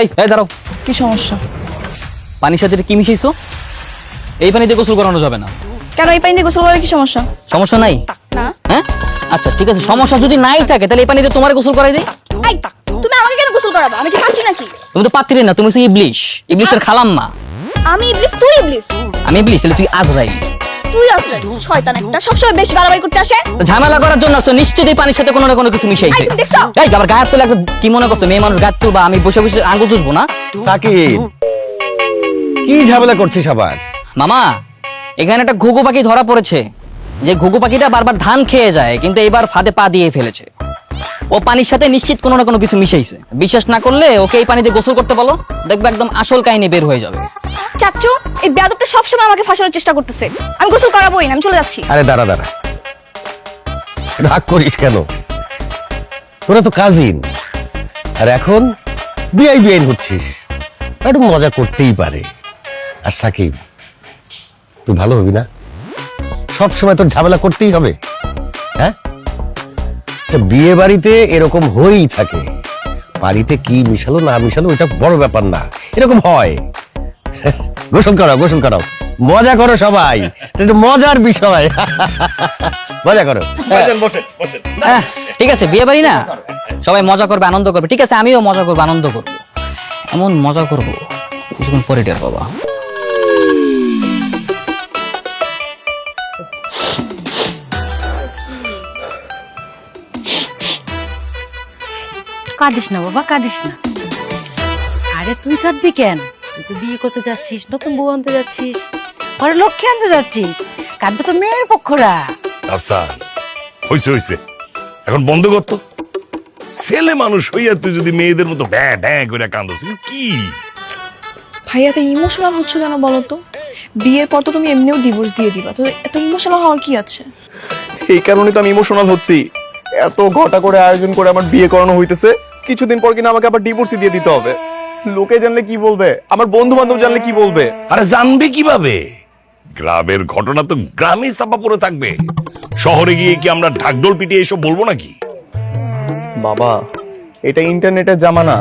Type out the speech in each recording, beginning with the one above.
এই এই দাঁড়াও। কি সমস্যা? পানির সাথে এটা কি মিশাইছো? এই পানিতে গোসল করানো যাবে না। কেন এই পানি দিয়ে গোসল করার কি সমস্যা? সমস্যা নাই? না। হ্যাঁ? আচ্ছা ঠিক আছে সমস্যা যদি নাই থাকে তাহলে এই পানিতে তোমার গোসল করাই দিই। এই তুমি আমাকে কেন গোসল করাবো? আমি কি পাচ্ছি নাকি? তুমি তো পাত্রী না তুমি হচ্ছে ইবলিশ। ইবলিশের খালাম্মা। আমি ইবলিস তুই ইবলিস আমি ইবলিশ তাহলে তুই আজরাইল। তুই আশ্রয় শয়তান একটা সবসময় বেশি বাড়াবাড়ি করতে আসে? ঝামেলা করার জন্য আসছো পানির সাথে কোনো না কোনো কিছু মিশাইছে এই, দেখছ? এই আবার তোলা কি মনে করছ মেয়ে মানুষ গায়ের তুলবা আমি বসে বসে আঙ্গুল চুষবো না? সাকিব কি ঝামেলা করছিস আবার? মামা এখানে একটা ঘুঘু পাখি ধরা পড়েছে। যে ঘুঘু পাখিটা বারবার ধান খেয়ে যায় কিন্তু এবার ফাঁদে পা দিয়ে ফেলেছে। ও পানির সাথে নিশ্চিত কোনো না কোনো কিছু মিশাইছে। বিশ্বাস না করলে ওকে এই পানিতে গোসল করতে বলো দেখবে একদম আসল কাহিনী বের হয়ে যাবে। চাচ্চু এই বেয়াদবটা সবসময় আমাকে ফাঁসানোর চেষ্টা করতেছে। আমি গোসল করাবোই না আমি চলে যাচ্ছি। আরে দাঁড়া দাঁড়া। রাগ করিস কেন? তোরা তো কাজিন আর এখন বিআই বিআইন হচ্ছিস। একটু মজা করতেই পারে। আর সাকিব তুই ভালো হবি না? সব সময় তোর ঝামেলা করতেই হবে। হ্যাঁ? আচ্ছা, বিয়ে বাড়িতে এরকম হয়েই থাকে। বাড়িতে কি মিশালো না মিশালো ওইটা বড় ব্যাপার না। এরকম হয়। গোসল করাও গোসল করাও মজা করো সবাই। মজার বিষয়। মজা করো। হ্যাঁ, ঠিক আছে বিয়ে বাড়ি না? সবাই মজা করবে আনন্দ করবে। ঠিক আছে আমিও মজা করব আনন্দ করব। এমন মজা করব কিছুক্ষণ পরে টের বাবা কাঁদিস না বাবা কাঁদিস না। আরে তুই কাঁদবি কেন? তুই তো বিয়ে করতে যাচ্ছিস নতুন বউ আনতে যাচ্ছিস পরে লক্ষ্যে আনতে যাচ্ছিস কাঁদবে তো মেয়ের পক্ষরা। আফসান হইছে হইছে। এখন বন্ধ করতো ছেলে মানুষ হইয়া তুই যদি মেয়েদের মতো ব্যাঁ ব্যাঁ করে কান্দছিস কি? ভাই এত ইমোশনাল হচ্ছে কেন বলো তো? বিয়ের পর তো তুমি এমনিও ডিভোর্স দিয়ে দিবা তো এত ইমোশনাল হওয়ার কি আছে? এই কারণে তো আমি ইমোশনাল হচ্ছি। এত ঘটা করে আয়োজন করে আমার বিয়ে করানো হইতেছে কিছুদিন পর কিনা আমাকে আবার ডিভোর্সই দিয়ে দিতে হবে। লোকে জানলে কি বলবে? আমার বন্ধু বান্ধব জানলে কি বলবে? আরে জানবে কীভাবে? গ্রামের ঘটনা তো গ্রামে চাপা পড়ে থাকবে। শহরে গিয়ে কি আমরা ঢাকঢোল পিটিয়ে এসব বলব নাকি? বাবা এটা ইন্টারনেটের জামানা।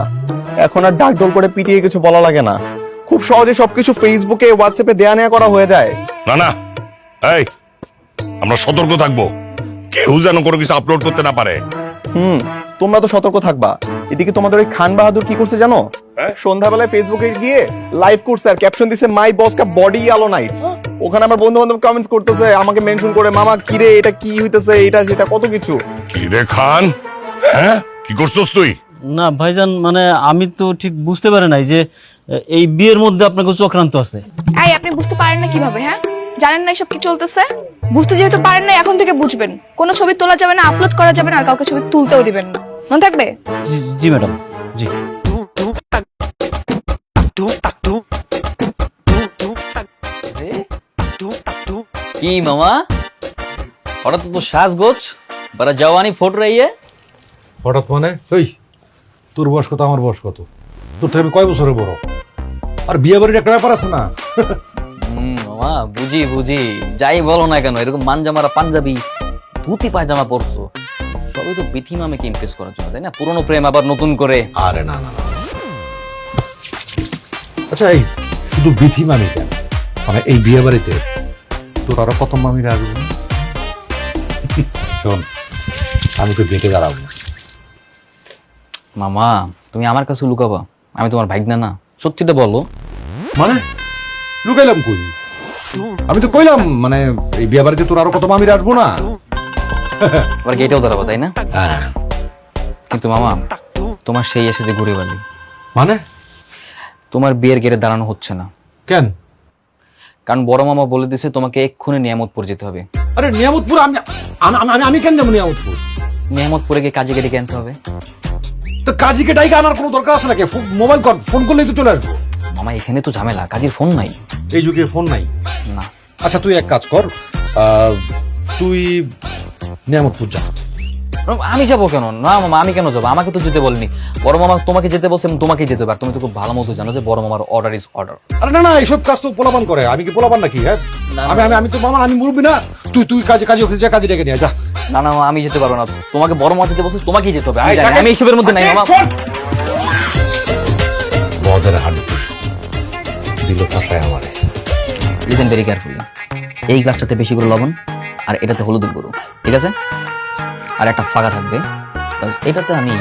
এখন আর ডাকডোল করে পিটিয়ে কিছু বলা লাগে না। খুব সহজে সবকিছু ফেসবুকে হোয়াটসঅ্যাপে দেয়া নেওয়া করা হয়ে যায়। না না। এই আমরা সতর্ক থাকব। কেউ যেন কোনো কিছু আপলোড করতে না পারে। হুম তোমরা তো সতর্ক থাকবা। এদিকে তোমাদের ওই খান বাহাদুর কি করছে জানো? সন্ধ্যাবেলায় ফেসবুকে গিয়ে লাইভ করছে আর ক্যাপশন দিছে মাই বস কা বডি আলো নাইট ওখানে আমার বন্ধু বান্ধব কমেন্টস করতেছে আমাকে মেনশন করে মামা কিরে এটা কি হইতেছে? এটা সেটা কত কিছু? কি রে খান? হ্যাঁ? কি করছস তুই? না ভাইজান মানে আমি তো ঠিক বুঝতে পারি নাই যে এই বিয়ের মধ্যে আপনার কিছু চক্রান্ত আছে। এই আপনি বুঝতে পারেন না কীভাবে হ্যাঁ? জানেন না এসব কি চলতেছে? বুঝতে যেহেতু পারেন না এখন থেকে বুঝবেন। কোনো ছবি তোলা যাবে না আপলোড করা যাবে না আর কাউকে ছবি তুলতেও দিবেন না। মনে থাকবে? জি ম্যাডাম জি। কি মামা? হঠাৎ তো সাজগোজ বারা জওয়ানি ফোট है হঠাৎ মানে? ওই তোর বয়স কত আমার বয়স কত? তোর থেকে আমি কয় বছরের বড়? আর বিয়ে বাড়ির একটা ব্যাপার আছে না? মামা বুঝি বুঝি। যাই বলো না কেন এরকম মানজামারা পাঞ্জাবি ধুতি পায়জামা পরছো। সবই তো বিথি মামেকে ইমপ্রেস করার জন্য তাই না? পুরনো প্রেম আবার নতুন করে। আরে না না না। আচ্ছা এই শুধু বিথি মামি কেন? মানে এই বিয়ে বাড়িতে তোর আরও কত মামিরা আসবে শোন আমি তো গেটে দাঁড়াবো। মামা তুমি আমার কাছে লুকাবা। আমি তোমার ভাইগনা না। সত্যিটা বলো। মানে? লুকাইলাম কই? আমি তো কইলাম মানে এই বিয়ে বাড়িতে তোর আরও কত মামিরা আসব না। আবার গেটেও দাঁড়াবো তাই না? হ্যাঁ। কিন্তু মামা তোমার সেই এসে যে ঘুরে বালি। মানে? তোমার বিয়ের গেটে দাঁড়ানো হচ্ছে না। কেন? কারণ বড় মামা বলে দিছে তোমাকে এক্ষুনি নিয়ামতপুর যেতে হবে। আরে নিয়ামতপুর আমি আমি- আমি আমি কেন যাব নিয়ামতপুর? নিয়ামতপুরে গিয়ে কাজে গেটে আনতে হবে। তো কাজীকে ডাইকে আনার কোনো দরকার আছে নাকি? ফো- মোবাইল কর ফোন করলেই তো চলে আসব। মামা এখানে তো ঝামেলা কাজের ফোন নাই। এই যুগে ফোন নাই? না। আচ্ছা তুই এক কাজ কর আহ, তুই নিয়ামতপুর যা। আমি যাব কেন? না মামা আমি কেন যাব? আমাকে তো যেতে বলেনি। বড় মামা তোমাকে যেতে বলছে তোমাকে যেতে হবে। তুমি তো খুব ভালো মতো জানো যে বড় মামার অর্ডার ইজ অর্ডার আরে না না এইসব কাজ তো পোলাপান করে। আমি কি পোলাপান নাকি হ্যাঁ? আমি আমি আমি তো মামা আমি মুরবি না। তুই তুই কাজে কাজে অফিসে যা কাজে ডেকে নিয়ে যা। না না আমি যেতে পারব না। তোমাকে বড় মামা যেতে বলছে তোমাকেই যেতে হবে। আমি এই, জানি, আমি এইসবের মধ্যে নাই মামা। থাকেন, শোন। দিল ফসায় আমারে। লিসেন ভেরি কেয়ারফুলি এই গ্লাসটাতে বেশি করে লবণ আর এটাতে হলুদ গুঁড়ো। ঠিক আছে? আর একটা ফাঁকা থাকবে। এটাতে আমি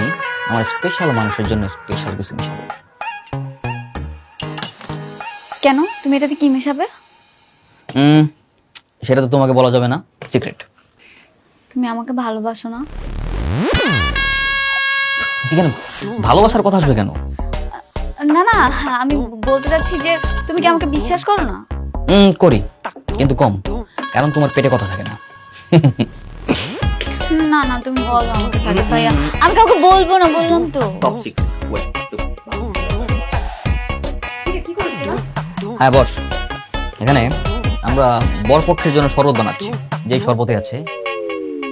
আমার স্পেশাল মানুষের জন্য স্পেশাল কিছু মিশাবো। কেন? তুমি এটাতে কি মেশাবে? হুম সেটা তো তোমাকে বলা যাবে না। সিক্রেট তুমি আমাকে ভালোবাসো না। কেন? ভালোবাসার কথা আসবে কেন? না না আমি বলতে চাচ্ছি যে তুমি কি আমাকে বিশ্বাস করো না? হুম করি। কিন্তু কম। কারণ তোমার পেটে কথা থাকে না। না না তুমি বলো আমাকে সাকিব ভাইয়া। আমি কাউকে বলব না বললাম তো। টপ সিক্রেট হ্যাঁ বস। এখানে আমরা বরপক্ষের জন্য শরবত বানাচ্ছি। যেই শরবতে আছে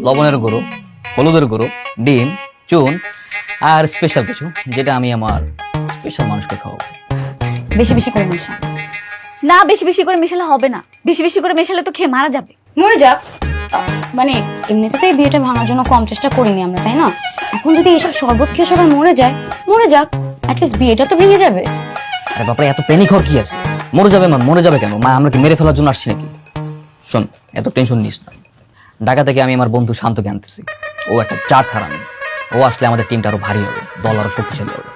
লবণের গুঁড়ো হলুদের গুঁড়ো ডিম চুন আর স্পেশাল কিছু যেটা আমি আমার স্পেশাল মানুষকে খাওয়াবো। বেশি বেশি করে মেশা না বেশি বেশি করে মেশালে হবে না। বেশি বেশি করে মেশালে তো খেয়ে মারা যাবে। মরে যাক। মানে এমনিতে তো এই বিয়েটা ভাঙার জন্য কম চেষ্টা করিনি আমরা তাই না? এখন যদি এইসব শরবত খেয়ে সবাই মরে যায় মরে যাক অ্যাটলিস্ট বিয়েটা তো ভেঙে যাবে। আরে বাপরে এত প্যানিক হওয়ার কি আছে? মরে যাবে মা মরে যাবে কেন? মা আমরা কি মেরে ফেলার জন্য আসছি নাকি? শোন এত টেনশন নিস না। ঢাকা থেকে আমি আমার বন্ধু শান্তকে আনতেছি। ও একটা চার হারামি ও আসলে আমাদের টিমটা আরও ভারী হবে দল আরও শক্তিশালী হবে।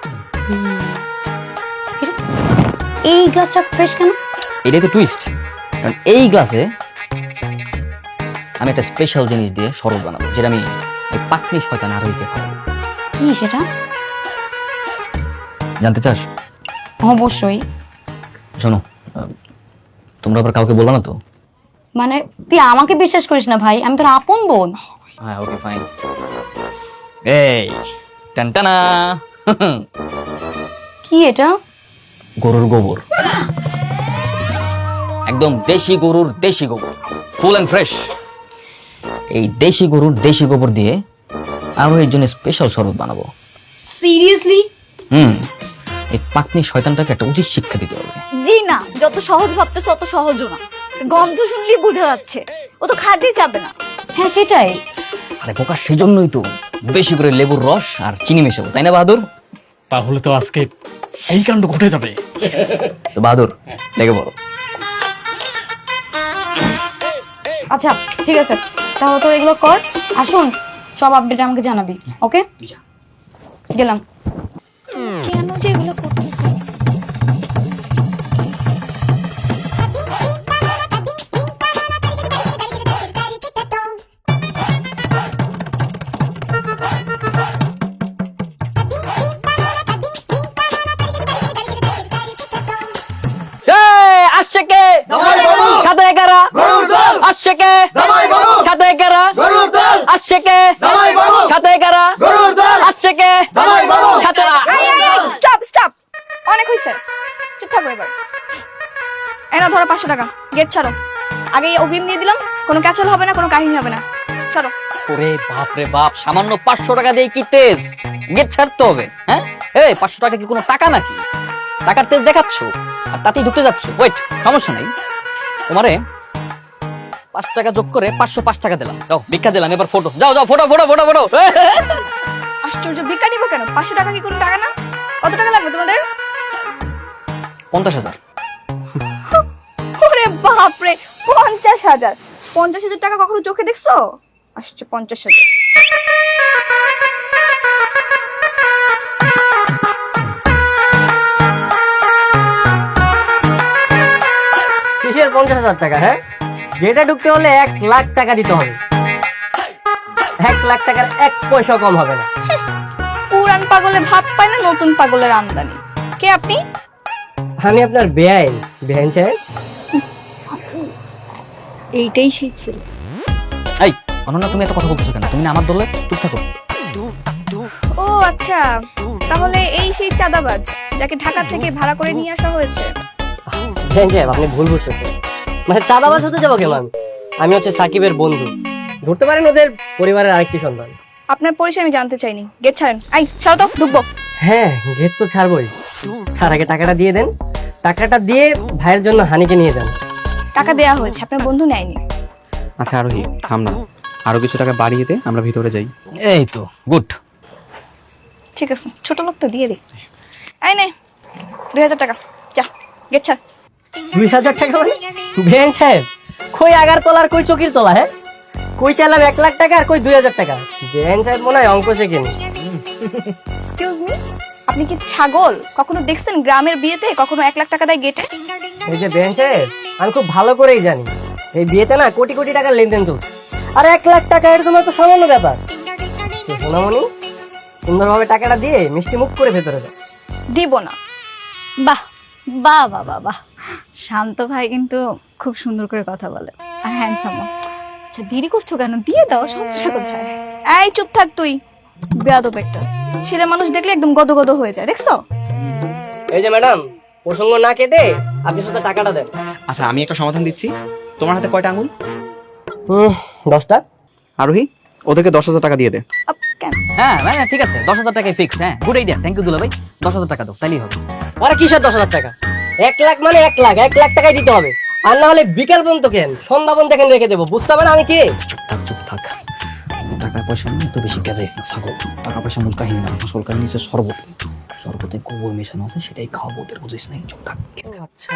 এই গ্লাসটা ফ্রেশ কেন? এটাই তো টুইস্ট কারণ এই গ্লাসে আমি একটা স্পেশাল জিনিস দিয়ে শরবত বানাবো যেটা আমি ওই পাকনি শয়তান আরোহীকে খাওয়াবো। কি সেটা? জানতে চাস? অবশ্যই। শোনো আহ, তোমরা আবার কাউকে বলব না তো? মানে তুই আমাকে বিশ্বাস করিস না ভাই আমি তোর আপন বোন। হ্যাঁ ওকে ফাইন এই টানটানা। কি এটা? গরুর গোবর। একদম দেশি গরুর দেশি গোবর। ফুল অ্যান্ড ফ্রেশ এই দেশি গরুর দেশি গোবর দিয়ে আরও এর জন্য স্পেশাল শরবত বানাবো। সিরিয়াসলি হুম। এই পাকনি শয়তানটাকে একটা উচিত শিক্ষা দিতে হবে। জি না যত সহজ ভাবতেছো অত সহজও না। গন্ধ শুনলেই বোঝা যাচ্ছে ও তো খাতেই যাবে না। হ্যাঁ সেটাই। আরে বোকা সেজন্যই তো বেশি করে লেবুর রস আর চিনি মেশাবো তাই না বাহাদুর? তাহলে তো আজকে সেই কাণ্ড ঘটে যাবে। তো বাহাদুর লেগে বলো। আচ্ছা ঠিক আছে। তাহলে তোর এগুলো কর। আর শোন সব আপডেট আমাকে জানাবি ওকে? গেলাম। কেন যে এগুলো করতেছো এই, আসছে কে? সাথে এগারা আসছে কে সাথে এগারা আসছে কে? সাথে এগারা আসছে কে? সাথে স্টপ স্টপ অনেক হয়েছে চুপ থাকো এবার। এনা ধরো পাঁচশো টাকা। গেট ছাড়ো। আগে অগ্রিম দিয়ে দিলাম। কোনো ক্যাচাল হবে না কোনো কাহিনী হবে না। সরো ওরে বাপ রে বাপ সামান্য পাঁচশো টাকা দিয়ে কি তেজ? গেট ছাড়তে হবে হ্যাঁ? এই পাঁচশো টাকা কি কোনো টাকা নাকি? টাকার তেজ দেখাচ্ছ? আর তাতেই ঢুকতে যাচ্ছ। ওয়েট সমস্যা নেই। তোমারে পাঁচ টাকা যোগ করে পাঁচশো পাঁচ টাকা দিলাম। যাও ভিক্ষা দিলাম এবার ফটো যাও যাও ফটো ফটো ফটো ফটো আশ্চর্য ভিক্ষা নিবো কেন? পাঁচশো টাকা কি কোনো টাকা না? কত টাকা লাগবে তোমাদের? পঞ্চাশ হাজার। ওরে বাপরে পঞ্চাশ হাজার। পঞ্চাশ হাজার টাকা কখনো চোখে দেখছ? আসছে পঞ্চাশ হাজার। কিসের পঞ্চাশ হাজার টাকা হ্যাঁ? যেটা ঢুকতে হলে এক লাখ টাকা দিতে হবে। এক লাখ টাকার এক পয়সা কম হবে না। পুরান পাগলে ভাত পায় না নতুন পাগলের আমদানি। কে আপনি? আমি আপনার বেআইন বেআইন সাহেব। এইটাই সেই ছিল। এই অনন্যা তুমি এত কথা বলছো কেন? তুমি না আমার দলে চুপ থাকো। ও আচ্ছা। তাহলে এই সেই চাঁদাবাজ যাকে ঢাকা থেকে ভাড়া করে নিয়ে আসা হয়েছে। আপনি ভুল বুঝতেছেন। মানে চাঁদাবাজ হতে যাব কেন আমি আমি হচ্ছে সাকিবের বন্ধু। ধরতে পারেন ওদের পরিবারের আরেকটি সন্তান। আপনার পরিচয় আমি জানতে চাইনি। গেট ছাড়েন। আই সরো তো ঢুকবো। হ্যাঁ গেট তো ছাড়বই। তার আগে টাকাটা দিয়ে দেন। টাকাটা দিয়ে ভাইয়ের জন্য হানিকে নিয়ে যান। টাকা দেয়া হয়েছে আপনার বন্ধু নেয়নি। আচ্ছা আরোহী থাম না। আরও কিছু টাকা বাড়িয়ে দে আমরা ভিতরে যাই। এই তো গুড। ঠিক আছে ছোট লোক তো দিয়ে দে। আই নে দুই হাজার টাকা। যা গেট ছাড়। দুই হাজার টাকা মানে? বেন সাহেব কই আগার তোলার কই চকির তোলা হ্যাঁ? কই চাইলাম এক লাখ টাকা আর কই দুই হাজার টাকা? বেন সাহেব মনে হয় অঙ্ক শেখেনি এক্সকিউজ মি আপনি কি ছাগল? কখনো দেখছেন গ্রামের বিয়েতে কখনো এক লাখ টাকা দেয় গেটে? এই যে বেন সাহেব আমি খুব ভালো করেই জানি। এই বিয়েতে না কোটি কোটি টাকার লেনদেন চলছে। আর এক লাখ টাকা এর তোমার তো সামান্য ব্যাপার? সোনামণি সুন্দরভাবে টাকাটা দিয়ে মিষ্টি মুখ করে ভেতরে যাও। দিব না। বাহ বাহ বাহ বাহ বাহ। শান্ত ভাই কিন্তু খুব সুন্দর করে কথা বলে। আর হ্যান্ডসাম আচ্ছা দেরি করছ কেন? দিয়ে দাও সমস্যা কোথায়? এই চুপ থাক তুই। বেয়াদব একটা। ছেলে মানুষ দেখলে একদম গদ গদ হয়ে যায় দেখছ? এই যে ম্যাডাম প্রসঙ্গ না কেটে আপনি শুধু টাকাটা দেন। আচ্ছা আমি একটা সমাধান দিচ্ছি। তোমার হাতে কয়টা আঙুল? দশটা। আরোহী ওদেরকে দশ হাজার টাকা দিয়ে দে। হ্যাঁ হ্যাঁ ঠিক আছে। দশ হাজার টাকায় ফিক্স হ্যাঁ। গুড আইডিয়া থ্যাংক ইউ দুলা ভাই দশ হাজার টাকা দাও তাইলেই হবে। আরে কিসের দশ হাজার টাকা? এক লাখ মানে এক লাখ এক লাখ টাকাই দিতে হবে। আর না হলে বিকেল পর্যন্ত কেন? সন্ধ্যা পর্যন্ত এখানে রেখে দেবো? বুঝতে হবে না আমি কে? চুপ থাক চুপ থাক। টাকা পয়সা নিয়ে তো বেশি গেজাইস না ছাগল। টাকা পয়সা মূল কাহিনী না। আসল কাহিনী হচ্ছে শরবতে। শরবতে গোবর মেশানো আছে সেটাই খাওয়াবো ওদের বুঝিস নাই? চুপ থাক। আচ্ছা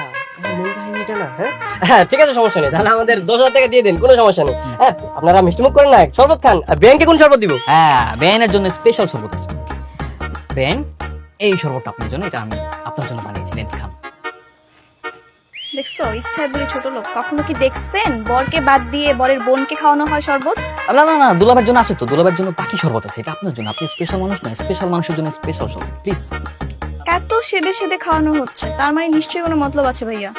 মূল কাহিনীটা না হ্যাঁ? হ্যাঁ ঠিক আছে সমস্যা নেই। তাহলে আমাদের দশ হাজার টাকা দিয়ে দিন কোনো সমস্যা নেই। হ্যাঁ আপনারা মিষ্টিমুখ করেন না শরবত খান। আর ব্যাংকে কোন শরবত দিব? হ্যাঁ বেনের জন্য স্পেশাল শরবত আছে। বেন এই শরবতটা আপনার জন্য এটা আমি আপনার জন্য বানিয়েছি নেন খান দেখছ? ইচ্ছায় বলে ছোট লোক। কখনো কি দেখছেন? বরকে বাদ দিয়ে বরের বোনকে খাওয়ানো হয় শরবত? না না না দুলাভাইয়ের জন্য আছে তো। দুলাভাইয়ের জন্য বাকি শরবত আছে। এটা আপনার জন্য। আপনি স্পেশাল মানুষ না স্পেশাল মানুষের জন্য স্পেশাল শরবত প্লিজ এত সেদে সেদে খাওয়ানো হচ্ছে। তার মানে নিশ্চয়ই কোনো মতলব আছে ভাইয়া?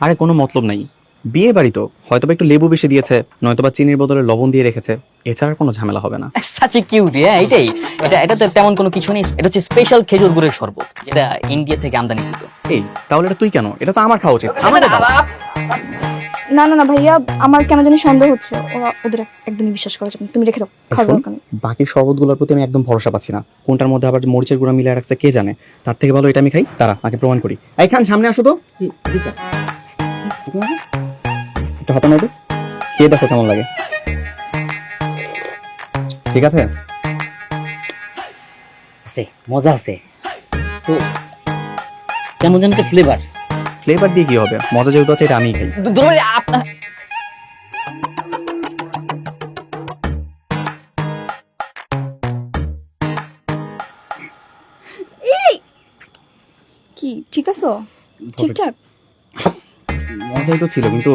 আরে কোনো মতলব নাই। বিয়ে বাড়ি তো। হয়তোবা একটু লেবু বেশি দিয়েছে নয়তো বা চিনির বদলে লবণ দিয়ে রেখেছে। এছাড়া কোনো ঝামেলা হবে না। সাচি কিউট হ্যাঁ এটাই। এটা এটা তো তেমন কোনো কিছু নেই। এটা হচ্ছে স্পেশাল খেজুর গুড়ের শরবত যেটা ইন্ডিয়া থেকে আমদানি কৃত এই তাহলে এটা তুই কেন? এটা তো আমার খাওয়া উচিত। আমার। না না না ভাইয়া আমার কেন জানি সন্দেহ হচ্ছে। ওরা ওদের একদমই বিশ্বাস করা যাবে না। তুমি রেখে দাও খাওয়া শোন, দরকার নেই। বাকি শরবতগুলোর প্রতি আমি একদম ভরসা পাচ্ছি না। কোনটার মধ্যে আবার মরিচের গুঁড়া মিলিয়ে রাখছে কে জানে? তার থেকে ভালো এটা আমি খাই। তারা আগে প্রমাণ করি। এই খান সামনে আসো তো। একটু হাতা নাও তো। খেয়ে দেখো কেমন লাগে। ঠিক আছে? আছে মজা আছে। তো কেমন যেন একটা ফ্লেভার ফ্লেভার দিয়ে কি হবে? মজা যেহেতু আছে এটা আমিই খাই। দুলাভাই আপনার কি ঠিক আছো? ঠিকঠাক? মজাই তো ছিল কিন্তু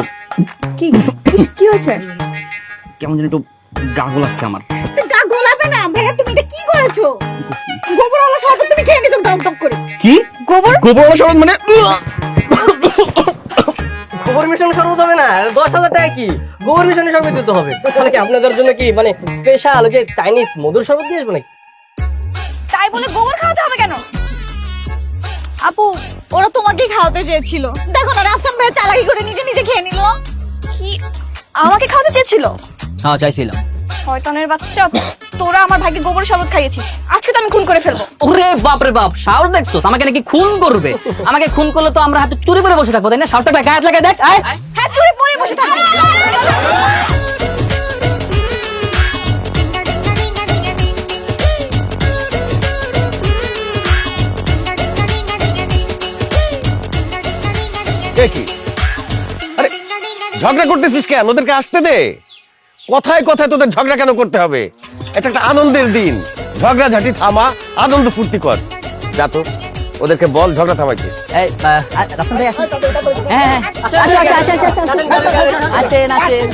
কি কি- কি হয়েছে? কেমন যেন একটু গা গোলাচ্ছে আমার। করেছ গোবরওয়ালা শরবত তুমি খেয়ে নিছো দম দম করে। কি? গোবর? গোবর শরবত মানে গোবর মিশন শরবত হবে না দশ হাজার টাকা কি? গোবর মিশনের শরবত দিতে হবে। তাহলে কি আপনাদের জন্য কি মানে স্পেশাল যে চাইনিজ মধুর শরবত দিয়ে আসব নাকি? তাই বলে গোবর খাওয়াতে হবে কেন? আপু ওরা তোমাকে খাওয়াতে চেয়েছিল। দেখো না রাফসান ভাই চালাকি করে নিজে নিজে খেয়ে নিল। কি আমাকে খাওয়াতে চেয়েছিল? হ্যাঁ চাইছিলাম। শয়তানের বাচ্চা। তোরা আমার ভাইকে গোবর শরবত খাইয়েছিস। আজকে তো আমি খুন করে ফেলব। ওরে বাপ রে বাপ সাহস দেখছ আমাকে নাকি খুন করবে। আমাকে খুন করলে তো আমরা হাতে চুরি করে বসে থাকব তাই না? সাহসটা গায়ে লাগে দেখ আয়। হ্যাঁ চুরি পরে বসে থাকবি আরে ঝগড়া করতেছিস কেন? ওদেরকে আসতে দে। কথায় কথায় তোদের ঝগড়া কেন করতে হবে? এটা একটা আনন্দের দিন। ঝগড়াঝাটি থামা আনন্দ ফুর্তি কর। যা তো ওদেরকে বল ঝগড়া থামাইছে হ্যাঁ, হ্যাঁ, হ্যাঁ। আসেন আসেন।